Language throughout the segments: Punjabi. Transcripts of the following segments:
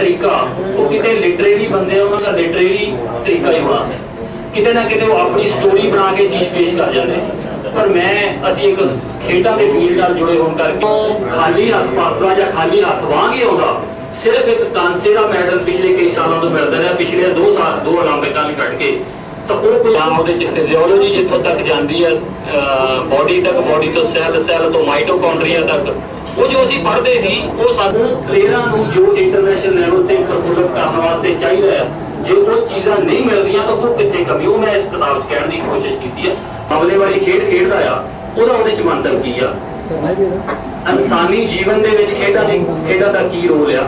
ਤਰੀਕਾ, ਉਹ ਕਿਤੇ ਲਿਟਰੇਰੀ ਬੰਦੇ ਉਹਨਾਂ ਦਾ ਲਿਟਰੇਰੀ ਤਰੀਕਾ ਹੀ ਹੋਣਾ ਕਿਤੇ ਨਾ ਕਿਤੇ ਉਹ ਆਪਣੀ ਸਟੋਰੀ ਬਣਾ ਕੇ ਚੀਜ਼ ਪੇਸ਼ ਕਰ ਜਾਂਦੇ ਪਰ ਮੈਂ, ਅਸੀਂ ਇੱਕ ਖੇਡਾਂ ਦੇ ਫੀਲਡ ਨਾਲ ਜੁੜੇ ਹੋਣ ਕਰਕੇ, ਖਾਲੀ ਹੱਥ ਪਾਤਰਾ ਜਾਂ ਖਾਲੀ ਹੱਥ ਵਾਂਗ ਹੀ ਆਉਂਦਾ, ਸਿਰਫ ਇੱਕ ਕਾਂਸੇ ਦਾ ਮੈਡਲ ਪਿਛਲੇ ਕਈ ਸਾਲਾਂ ਤੋਂ ਮਿਲਦਾ ਰਿਹਾ, ਪਿਛਲੇ 2 ਸਾਲ, ਦੋ ਓਲੰਪਿਕਾਂ ਵੀ ਕੱਢ ਕੇ। ਤਾਂ ਉਹ ਕੋਈ ਉਹਦੇ ਚ ਫਿਜ਼ੀਓਲੋਜੀ ਜਿੱਥੋਂ ਤੱਕ ਜਾਂਦੀ ਹੈ ਬਾਡੀ ਤੱਕ ਬਾਡੀ ਤੋਂ ਸੈੱਲ ਸੈੱਲ ਤੋਂ ਮਾਈਟੋਕੌਂਡਰੀਆ ਤੱਕ ਉਹ ਜੋ ਅਸੀਂ ਪੜ੍ਹਦੇ ਸੀ, ਉਹ ਸਾਨੂੰ ਪਲੇਅਰਾਂ ਨੂੰ ਜੋ ਇੰਟਰਨੈਸ਼ਨਲ ਲੈਵਲ ਤੇ ਪਰਫਾਰਮ ਕਰਨ ਵਾਸਤੇ ਚਾਹੀਦਾ ਹੈ ਜੇ ਉਹ ਚੀਜ਼ਾਂ ਨਹੀਂ ਮਿਲਦੀਆਂ ਤਾਂ ਉਹ ਕਿੱਥੇ ਕਮੀ? ਉਹ ਮੈਂ ਇਸ ਕਿਤਾਬ 'ਚ ਕਹਿਣ ਦੀ ਕੋਸ਼ਿਸ਼ ਕੀਤੀ ਹੈ ਮਾਮਲੇ ਵਾਲੀ ਖੇਡ ਖੇਡਦਾ ਆ, ਉਹਦਾ ਉਹਦੇ 'ਚ ਮੰਤਵ ਕੀ ਆ? ਇਨਸਾਨੀ ਜੀਵਨ ਦੇ ਵਿੱਚ ਖੇਡਾਂ ਦੀ ਖੇਡਾਂ ਦਾ ਕੀ ਰੋਲ ਆ?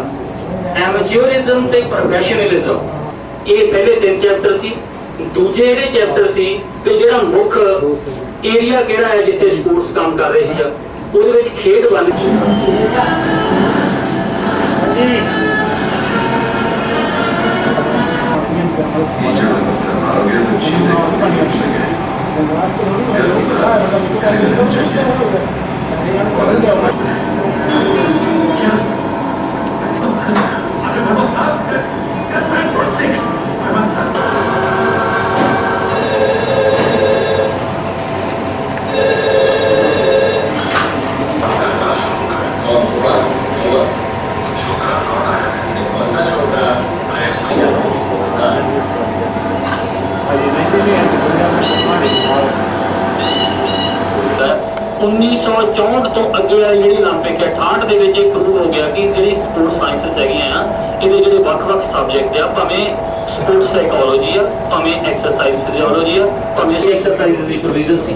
ਐਮੇਚਿਓਰਿਜ਼ਮ ਤੇ ਪ੍ਰੋਫੈਸ਼ਨਲਿਜ਼ਮ ਇਹ ਪਹਿਲੇ ਤਿੰਨ ਚੈਪਟਰ ਸੀ, ਦੂਜੇ ਜਿਹੜੇ ਚੈਪਟਰ ਸੀ ਕਿ ਜਿਹੜਾ ਮੁੱਖ ਏਰੀਆ ਕਿਹੜਾ ਹੈ ਜਿੱਥੇ ਸਪੋਰਟਸ ਕੰਮ ਕਰ ਰਹੀ ਆ? 모두같이 기회를 받는 중입니다. 1964 ਤੋਂ ਅੱਗੇ ਵਾਲੀ ਜਿਹੜੀ 올림픽 ਹੈ 68 ਦੇ ਵਿੱਚ ਇਹ ਪ੍ਰੂਵ ਹੋ ਗਿਆ ਕਿ ਜਿਹੜੀ ਸਪੋਰਟਸ ਸਾਇੰਸਸ ਹੈਗੀਆਂ ਆ ਇਹਦੇ ਜਿਹੜੇ ਵੱਖ-ਵੱਖ ਸਬਜੈਕਟ ਆ ਭਾਵੇਂ ਸਪੋਰਟਸ ਸਾਈਕੋਲੋਜੀ ਆ ਭਾਵੇਂ ਐਕਸਰਸਾਈਜ਼ ਫਿਜ਼ੀਓਲੋਜੀ ਆ ਭਾਵੇਂ ਐਕਸਰਸਾਈਜ਼ ਦੀ ਪ੍ਰੋਵੀਜ਼ਨ ਸੀ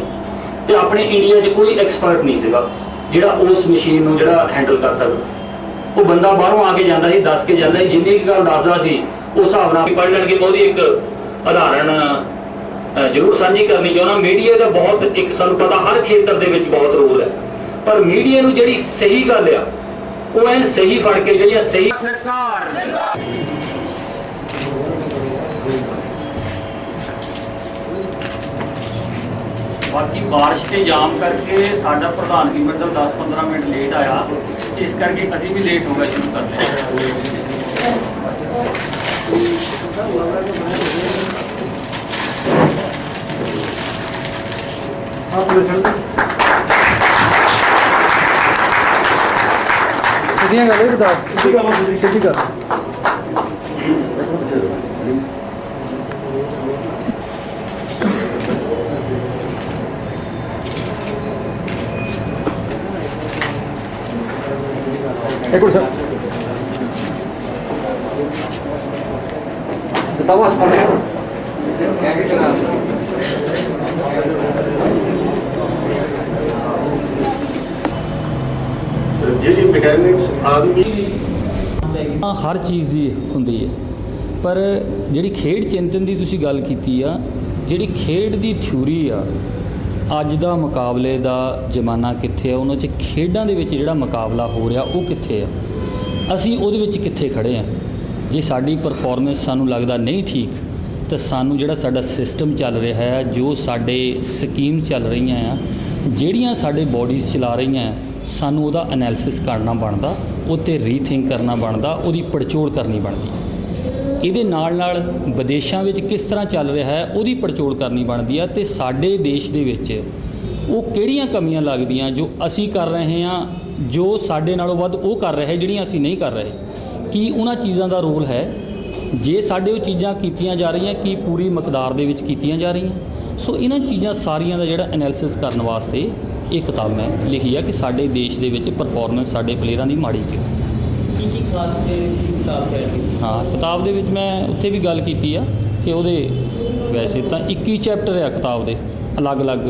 ਤੇ ਆਪਣੇ ਇੰਡੀਆ 'ਚ ਕੋਈ ਐਕਸਪਰਟ ਨਹੀਂ ਸੀਗਾ ਜਿਹੜਾ ਉਸ ਮਸ਼ੀਨ ਨੂੰ ਜਿਹੜਾ ਹੈਂਡਲ ਕਰ ਸਕਦਾ ਉਹ ਬੰਦਾ ਬਾਹਰੋਂ ਆ ਕੇ ਜਾਂਦਾ ਸੀ ਦੱਸ ਕੇ ਜਾਂਦਾ ਸੀ ਜਿੰਨੀ ਕੁ ਗੱਲ ਦੱਸਦਾ ਸੀ ਉਸ ਹਿਸਾਬ ਨਾਲ ਪੜ੍ਹ ਲੈਣਗੇ ਮੈਂ ਉਹਦੀ ਇੱਕ ਉਦਾਹਰਣ ਅਹ ਜ਼ਰੂਰ ਸਾਂਝੀ ਕਰਨੀ ਚਾਹੁੰਦਾ। ਮੀਡੀਆ ਦਾ ਬਹੁਤ ਇੱਕ ਸਾਨੂੰ ਪਤਾ ਹਰ ਖੇਤਰ ਦੇ ਵਿੱਚ ਬਹੁਤ ਰੋਲ ਹੈ। ਪਰ ਮੀਡੀਆ ਨੂੰ ਜਿਹੜੀ ਸਹੀ ਗੱਲ ਆ ਉਹ ਐਨ ਸਹੀ ਫੜ ਕੇ ਜਿਹੜੀਆਂ ਸਹੀ ਬਾਕੀ ਬਾਰਿਸ਼ ਤੇ ਜਾਮ ਕਰਕੇ ਸਾਡਾ ਪ੍ਰਧਾਨ ਕੀ ਮਤਲਬ 10-15 ਮਿੰਟ ਲੇਟ ਆਇਆ। ਇਸ ਕਰਕੇ ਅਸੀਂ ਵੀ ਲੇਟ ਹੋ ਗਏ ਸ਼ੁਰੂ ਕਰਦੇ ਸਿੱਧੀਆਂ ਗੱਲ ਇੱਕ ਦੱਸ ਸਿੱਧੀ ਗੱਲ ਸਿੱਧੀ ਗੱਲ ਇੱਕ ਮਿੰਟ ਸਰ ਕਿਤਾਬਾਂ ਚ ਪੜ੍ਹ ਜਿਹੜੀ ਮਕੈਨਿਕਸ ਆਦਮੀ ਹਾਂ, ਹਰ ਚੀਜ਼ ਦੀ ਹੁੰਦੀ ਹੈ। ਪਰ ਜਿਹੜੀ ਖੇਡ ਚਿੰਤਨ ਦੀ ਤੁਸੀਂ ਗੱਲ ਕੀਤੀ ਆ ਜਿਹੜੀ ਖੇਡ ਦੀ ਥਿਊਰੀ ਆ ਅੱਜ ਦਾ ਮੁਕਾਬਲੇ ਦਾ ਜ਼ਮਾਨਾ ਕਿੱਥੇ ਆ ਉਹਨਾਂ 'ਚ ਖੇਡਾਂ ਦੇ ਵਿੱਚ ਜਿਹੜਾ ਮੁਕਾਬਲਾ ਹੋ ਰਿਹਾ ਉਹ ਕਿੱਥੇ ਆ? ਅਸੀਂ ਉਹਦੇ ਵਿੱਚ ਕਿੱਥੇ ਖੜੇ ਆ? ਜੇ ਸਾਡੀ ਪਰਫਾਰਮੈਂਸ ਸਾਨੂੰ ਲੱਗਦਾ ਨਹੀਂ ਠੀਕ ਤਾਂ ਸਾਨੂੰ ਜਿਹੜਾ ਸਾਡਾ ਸਿਸਟਮ ਚੱਲ ਰਿਹਾ ਹੈ ਜੋ ਸਾਡੇ ਸਕੀਮ ਚੱਲ ਰਹੀਆਂ ਆ ਜਿਹੜੀਆਂ ਸਾਡੇ ਬਾਡੀਜ਼ ਚਲਾ ਰਹੀਆਂ ਆ ਸਾਨੂੰ ਉਹਦਾ ਐਨਾਲਿਸਿਸ ਕਰਨਾ ਬਣਦਾ ਉਹ 'ਤੇ ਰੀਥਿੰਕ ਕਰਨਾ ਬਣਦਾ, ਉਹਦੀ ਪੜਚੋਲ ਕਰਨੀ ਬਣਦੀ। ਇਹਦੇ ਨਾਲ ਨਾਲ ਵਿਦੇਸ਼ਾਂ ਵਿੱਚ ਕਿਸ ਤਰ੍ਹਾਂ ਚੱਲ ਰਿਹਾ ਹੈ, ਉਹਦੀ ਪੜਚੋਲ ਕਰਨੀ ਬਣਦੀ ਆ ਤੇ ਸਾਡੇ ਦੇਸ਼ ਦੇ ਵਿੱਚ ਉਹ ਕਿਹੜੀਆਂ ਕਮੀਆਂ ਲੱਗਦੀਆਂ ਜੋ ਅਸੀਂ ਕਰ ਰਹੇ ਹਾਂ, ਜੋ ਸਾਡੇ ਨਾਲੋਂ ਵੱਧ ਉਹ ਕਰ ਰਹੇ, ਜਿਹੜੀਆਂ ਅਸੀਂ ਨਹੀਂ ਕਰ ਰਹੇ। ਕੀ ਉਹਨਾਂ ਚੀਜ਼ਾਂ ਦਾ ਰੋਲ ਹੈ? ਜੇ ਸਾਡੇ ਉਹ ਚੀਜ਼ਾਂ ਕੀਤੀਆਂ ਜਾ ਰਹੀਆਂ, ਕੀ ਪੂਰੀ ਮਕਦਾਰ ਦੇ ਵਿੱਚ ਕੀਤੀਆਂ ਜਾ ਰਹੀਆਂ? ਸੋ ਇਹਨਾਂ ਚੀਜ਼ਾਂ ਸਾਰੀਆਂ ਦਾ ਜਿਹੜਾ ਐਨਾਲਿਸਿਸ ਕਰਨ ਵਾਸਤੇ ਇਹ ਕਿਤਾਬ ਮੈਂ ਲਿਖੀ ਆ ਕਿ ਸਾਡੇ ਦੇਸ਼ ਦੇ ਵਿੱਚ ਪਰਫਾਰਮੈਂਸ ਸਾਡੇ ਪਲੇਅਰਾਂ ਦੀ ਮਾੜੀ ਕਿਉਂ ਕੀ ਕੀ ਖਾਸ ਵਿੱਚ ਕਿਤਾਬ ਹੈ ਹਾਂ ਕਿਤਾਬ ਦੇ ਵਿੱਚ ਮੈਂ ਉੱਥੇ ਵੀ ਗੱਲ ਕੀਤੀ ਆ ਕਿ ਉਹਦੇ ਵੈਸੇ ਤਾਂ 21 ਚੈਪਟਰ ਆ ਕਿਤਾਬ ਦੇ ਅਲੱਗ-ਅਲੱਗ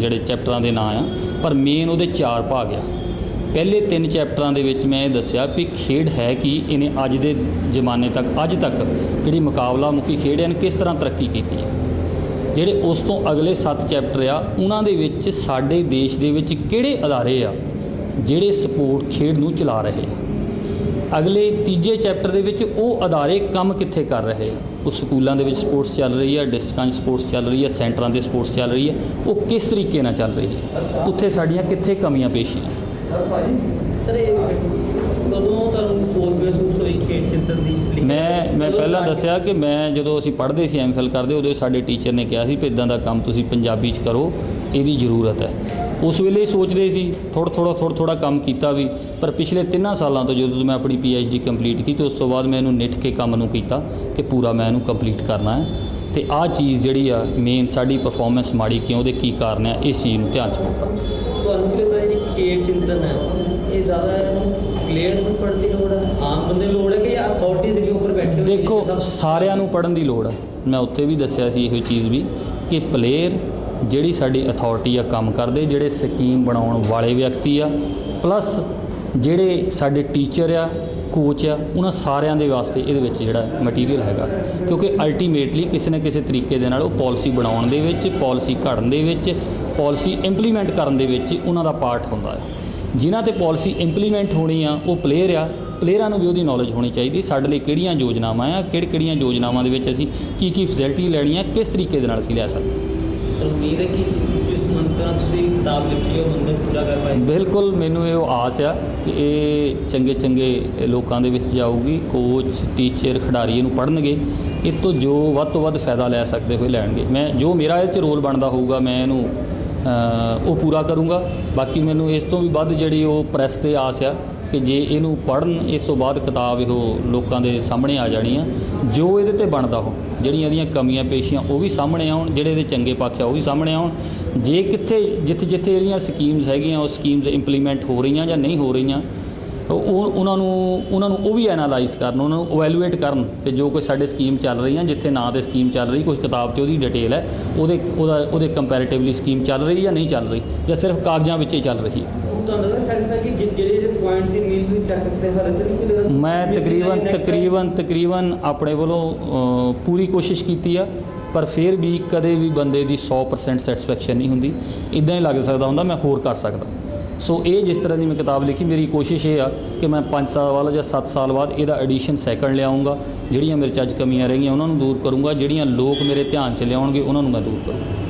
ਜਿਹੜੇ ਚੈਪਟਰਾਂ ਦੇ ਨਾਂ ਆ ਪਰ ਮੇਨ ਉਹਦੇ ਚਾਰ ਭਾਗ ਆ। ਪਹਿਲੇ ਤਿੰਨ ਚੈਪਟਰਾਂ ਦੇ ਵਿੱਚ ਮੈਂ ਇਹ ਦੱਸਿਆ ਵੀ ਖੇਡ ਹੈ ਕਿ ਇਹਨੇ ਅੱਜ ਦੇ ਜ਼ਮਾਨੇ ਤੱਕ ਅੱਜ ਤੱਕ ਜਿਹੜੀ ਮੁਕਾਬਲਾ ਮੁਖੀ ਖੇਡ ਹੈ ਇਹਨੇ ਕਿਸ ਤਰ੍ਹਾਂ ਤਰੱਕੀ ਕੀਤੀ ਹੈ। ਜਿਹੜੇ ਉਸ ਤੋਂ ਅਗਲੇ 7 ਚੈਪਟਰ ਆ, ਉਹਨਾਂ ਦੇ ਵਿੱਚ ਸਾਡੇ ਦੇਸ਼ ਦੇ ਵਿੱਚ ਕਿਹੜੇ ਅਦਾਰੇ ਆ ਜਿਹੜੇ ਸਪੋਰਟ ਖੇਡ ਨੂੰ ਚਲਾ ਰਹੇ ਆ? ਅਗਲੇ ਤੀਜੇ ਚੈਪਟਰ ਦੇ ਵਿੱਚ ਉਹ ਅਦਾਰੇ ਕੰਮ ਕਿੱਥੇ ਕਰ ਰਹੇ ਆ? ਉਹ ਸਕੂਲਾਂ ਦੇ ਵਿੱਚ ਸਪੋਰਟਸ ਚੱਲ ਰਹੀ ਹੈ ਡਿਸਟ੍ਰਿਕਟਾਂ 'ਚ ਸਪੋਰਟਸ ਚੱਲ ਰਹੀ ਹੈ ਸੈਂਟਰਾਂ ਦੇ ਸਪੋਰਟਸ ਚੱਲ ਰਹੀ ਹੈ ਉਹ ਕਿਸ ਤਰੀਕੇ ਨਾਲ ਚੱਲ ਰਹੀ ਹੈ ਉੱਥੇ ਸਾਡੀਆਂ ਕਿੱਥੇ ਕਮੀਆਂ ਪੇਸ਼ੀਆਂ? ਸਰ ਇਹ ਕਦੋਂ ਤੁਹਾਨੂੰ ਸੋਚ ਮਹਿਸੂਸ ਹੋਈ ਖੇਡ ਚਿੰਤਨ ਦੀ ਲਿਖਣ ਮੈਂ ਪਹਿਲਾਂ ਦੱਸਿਆ ਕਿ ਮੈਂ ਜਦੋਂ ਅਸੀਂ ਪੜ੍ਹਦੇ ਸੀ ਐਮਫਿਲ ਕਰਦੇ ਉਦੋਂ ਸਾਡੇ ਟੀਚਰ ਨੇ ਕਿਹਾ ਸੀ ਵੀ ਇਦਾਂ ਦਾ ਕੰਮ ਤੁਸੀਂ ਪੰਜਾਬੀ 'ਚ ਕਰੋ ਇਹਦੀ ਜ਼ਰੂਰਤ ਹੈ। ਉਸ ਵੇਲੇ ਸੋਚਦੇ ਸੀ ਥੋੜ੍ਹਾ ਥੋੜ੍ਹਾ ਥੋੜ੍ਹਾ ਥੋੜ੍ਹਾ ਕੰਮ ਕੀਤਾ ਵੀ ਪਰ ਪਿਛਲੇ ਤਿੰਨਾਂ ਸਾਲਾਂ ਤੋਂ ਜਦੋਂ ਮੈਂ ਆਪਣੀ ਡੀ ਕੰਪਲੀਟ ਕੀਤੀ ਉਸ ਤੋਂ ਬਾਅਦ ਮੈਂ ਇਹਨੂੰ ਨਿੱਠ ਕੇ ਕੰਮ ਨੂੰ ਕੀਤਾ ਕਿ ਪੂਰਾ ਮੈਂ ਇਹਨੂੰ ਕੰਪਲੀਟ ਕਰਨਾ ਹੈ। ਤੇ ਆਹ ਚੀਜ਼ ਜਿਹੜੀ ਆ ਮੇਨ ਸਾਡੀ ਪਰਫਾਰਮੈਂਸ ਮਾੜੀ ਕਿਉਂ ਉਹਦੇ ਕੀ ਕਾਰਨ ਆ ਇਸ ਚੀਜ਼ ਨੂੰ ਧਿਆਨ 'ਚ ਰੱਖੋ। ਤੁਹਾਨੂੰ ਕੀ ਲੱਗਦਾ ਜਿਹੜੀ ਖੇਡ ਚਿੰਤਨ ਹੈ? ਇਹ ਜ਼ਿਆਦਾ ਪਲੇਅਰਸ ਨੂੰ ਪੜ੍ਹਨ ਦੀ ਲੋੜ ਹੈ? ਆਮ ਬੰਦੇ ਲੋੜ ਹੈ ਕਿ ਅਥਾਰਟੀਜ਼ ਜਿਹੜੀ ਉੱਪਰ ਬੈਠੇ ਹੋਏ ਨੇ, ਦੇਖੋ, ਸਾਰਿਆਂ ਨੂੰ ਪੜਨ ਦੀ ਲੋੜ ਹੈ ਮੈਂ ਉੱਥੇ ਵੀ ਦੱਸਿਆ ਸੀ ਇਹੋ ਚੀਜ਼ ਵੀ ਕਿ ਪਲੇਅਰ ਜਿਹੜੀ ਸਾਡੀ ਅਥਾਰਟੀ ਆ ਕੰਮ ਕਰਦੇ, ਜਿਹੜੇ ਸਕੀਮ ਬਣਾਉਣ ਵਾਲੇ ਵਿਅਕਤੀ ਆ ਪਲੱਸ ਜਿਹੜੇ ਸਾਡੇ ਟੀਚਰ ਆ ਕੋਚ ਆ, ਉਹਨਾਂ ਸਾਰਿਆਂ ਦੇ ਵਾਸਤੇ ਇਹਦੇ ਵਿੱਚ ਜਿਹੜਾ ਮਟੀਰੀਅਲ ਹੈਗਾ। ਕਿਉਂਕਿ ਅਲਟੀਮੇਟਲੀ ਕਿਸੇ ਨਾ ਕਿਸੇ ਤਰੀਕੇ ਦੇ ਨਾਲ ਉਹ ਪਾਲਿਸੀ ਬਣਾਉਣ ਦੇ ਵਿੱਚ ਪਾਲਿਸੀ ਘੜਨ ਦੇ ਵਿੱਚ ਪਾਲਿਸੀ ਇੰਪਲੀਮੈਂਟ ਕਰਨ ਦੇ ਵਿੱਚ ਉਹਨਾਂ ਦਾ ਪਾਰਟ ਹੁੰਦਾ ਹੈ। ਜਿਨ੍ਹਾਂ ਤੇ ਪਾਲਿਸੀ ਇੰਪਲੀਮੈਂਟ ਹੋਣੀ ਆ, ਉਹ ਪਲੇਅਰ ਆ ਪਲੇਅਰਾਂ ਨੂੰ ਵੀ ਉਹਦੀ ਨੌਲੇਜ ਹੋਣੀ ਚਾਹੀਦੀ ਸਾਡੇ ਲਈ ਕਿਹੜੀਆਂ ਯੋਜਨਾਵਾਂ ਆ ਕਿਹੜ ਕਿਹੜੀਆਂ ਯੋਜਨਾਵਾਂ ਦੇ ਵਿੱਚ ਅਸੀਂ ਕੀ ਕੀ ਫੈਸਿਲਿਟੀ ਲੈਣੀ ਆ ਕਿਸ ਤਰੀਕੇ ਦੇ ਨਾਲ ਅਸੀਂ ਲੈ ਸਕਦੇ ਹਾਂ। ਤੁਹਾਨੂੰ ਉਮੀਦ ਹੈ ਕਿ ਜਿਸ ਮੰਤਰ ਤੁਸੀਂ ਕਿਤਾਬ ਲਿਖੀ ਉਹ ਮੰਤਰ ਪੂਰਾ ਕਰ ਪਾਏ ਬਿਲਕੁਲ ਮੈਨੂੰ ਇਹ ਆਸ ਆ ਕਿ ਇਹ ਚੰਗੇ ਚੰਗੇ ਲੋਕਾਂ ਦੇ ਵਿੱਚ ਜਾਊਗੀ ਕੋਚ ਟੀਚਰ ਖਿਡਾਰੀ ਇਹਨੂੰ ਪੜ੍ਹਨਗੇ ਇਹ ਤੋਂ ਜੋ ਵੱਧ ਤੋਂ ਵੱਧ ਫਾਇਦਾ ਲੈ ਸਕਦੇ ਹੋਏ ਲੈਣਗੇ। ਮੈਂ ਜੋ ਮੇਰਾ ਇਹ 'ਚ ਰੋਲ ਬਣਦਾ ਹੋਊਗਾ ਮੈਂ ਇਹਨੂੰ ਉਹ ਪੂਰਾ ਕਰੂੰਗਾ। ਬਾਕੀ ਮੈਨੂੰ ਇਸ ਤੋਂ ਵੀ ਵੱਧ ਜਿਹੜੀ ਉਹ ਪ੍ਰੈਸ ਤੇ ਆਸ ਆ ਕਿ ਜੇ ਇਹਨੂੰ ਪੜ੍ਹਨ, ਇਸ ਤੋਂ ਬਾਅਦ ਕਿਤਾਬ ਇਹੋ ਲੋਕਾਂ ਦੇ ਸਾਹਮਣੇ ਆ ਜਾਣੀ ਆ, ਜੋ ਇਹਦੇ ਤੇ ਬਣਦਾ ਹੋ, ਜਿਹੜੀਆਂ ਇਹਦੀਆਂ ਕਮੀਆਂ ਪੇਸ਼ੀਆਂ ਉਹ ਵੀ ਸਾਹਮਣੇ ਆਉਣ, ਜਿਹੜੇ ਇਹਦੇ ਚੰਗੇ ਪੱਖ ਆ ਉਹ ਵੀ ਸਾਹਮਣੇ ਆਉਣ। ਜੇ ਕਿੱਥੇ, ਜਿੱਥੇ ਜਿੱਥੇ ਇਹਦੀਆਂ ਸਕੀਮਸ ਹੈਗੀਆਂ, ਉਹ ਸਕੀਮਸ ਇੰਪਲੀਮੈਂਟ ਹੋ ਰਹੀਆਂ ਜਾਂ ਨਹੀਂ ਹੋ ਰਹੀਆਂ, ਉਹ ਉਹਨਾਂ ਨੂੰ ਉਹਨਾਂ ਨੂੰ ਉਹ ਵੀ ਐਨਾਲਾਈਜ਼ ਕਰਨ, ਉਹਨਾਂ ਨੂੰ ਇਵੈਲੂਏਟ ਕਰਨ ਕਿ ਜੋ ਕੋਈ ਸਾਡੇ ਸਕੀਮ ਚੱਲ ਰਹੀਆਂ, ਜਿੱਥੇ ਨਾਂ ਤੇ ਸਕੀਮ ਚੱਲ ਰਹੀ ਕੁਝ ਕਿਤਾਬ 'ਚ ਉਹਦੀ ਡਿਟੇਲ ਹੈ, ਉਹਦੇ, ਉਹਦਾ, ਉਹਦੇ ਕੰਪੈਰੀਟਿਵਲੀ ਸਕੀਮ ਚੱਲ ਰਹੀ ਜਾਂ ਨਹੀਂ ਚੱਲ ਰਹੀ, ਜਾਂ ਸਿਰਫ ਕਾਗਜ਼ਾਂ ਵਿੱਚ ਹੀ ਚੱਲ ਰਹੀ ਹੈ। ਤੁਹਾਨੂੰ ਲੱਗਦਾ ਸੈਟੀਸਫਾਈ ਕਿ ਜਿਹੜੇ ਜਿਹੜੇ ਪੁਆਇੰਟਸ ਸੀ ਚੱਕ ਸਕਦੇ ਮੈਂ ਤਕਰੀਬਨ? ਤਕਰੀਬਨ ਤਕਰੀਬਨ ਆਪਣੇ ਵੱਲੋਂ ਪੂਰੀ ਕੋਸ਼ਿਸ਼ ਕੀਤੀ ਆ ਪਰ ਫਿਰ ਵੀ ਕਦੇ ਵੀ ਬੰਦੇ ਦੀ 100% ਸੈਟੀਸਫੈਕਸ਼ਨ ਨਹੀਂ ਹੁੰਦੀ। ਇਦਾਂ ਹੀ ਲੱਗ ਸਕਦਾ ਹੁੰਦਾ ਮੈਂ ਹੋਰ ਕਰ ਸਕਦਾ। ਸੋ ਇਹ ਜਿਸ ਤਰ੍ਹਾਂ ਦੀ ਮੈਂ ਕਿਤਾਬ ਲਿਖੀ ਮੇਰੀ ਕੋਸ਼ਿਸ਼ ਇਹ ਆ ਕਿ ਮੈਂ 5 ਸਾਲ ਬਾਅਦ ਜਾਂ 7 ਸਾਲ ਬਾਅਦ ਇਹਦਾ ਐਡੀਸ਼ਨ ਸੈਕੰਡ ਲਿਆਉਂਗਾ ਜਿਹੜੀਆਂ ਮੇਰੇ 'ਚ ਅੱਜ ਕਮੀਆਂ ਰਹਿ ਗਈਆਂ ਉਹਨਾਂ ਨੂੰ ਦੂਰ ਕਰੂੰਗਾ ਜਿਹੜੀਆਂ ਲੋਕ ਮੇਰੇ ਧਿਆਨ 'ਚ ਲਿਆਉਣਗੇ ਉਹਨਾਂ ਨੂੰ ਮੈਂ ਦੂਰ ਕਰੂੰਗਾ।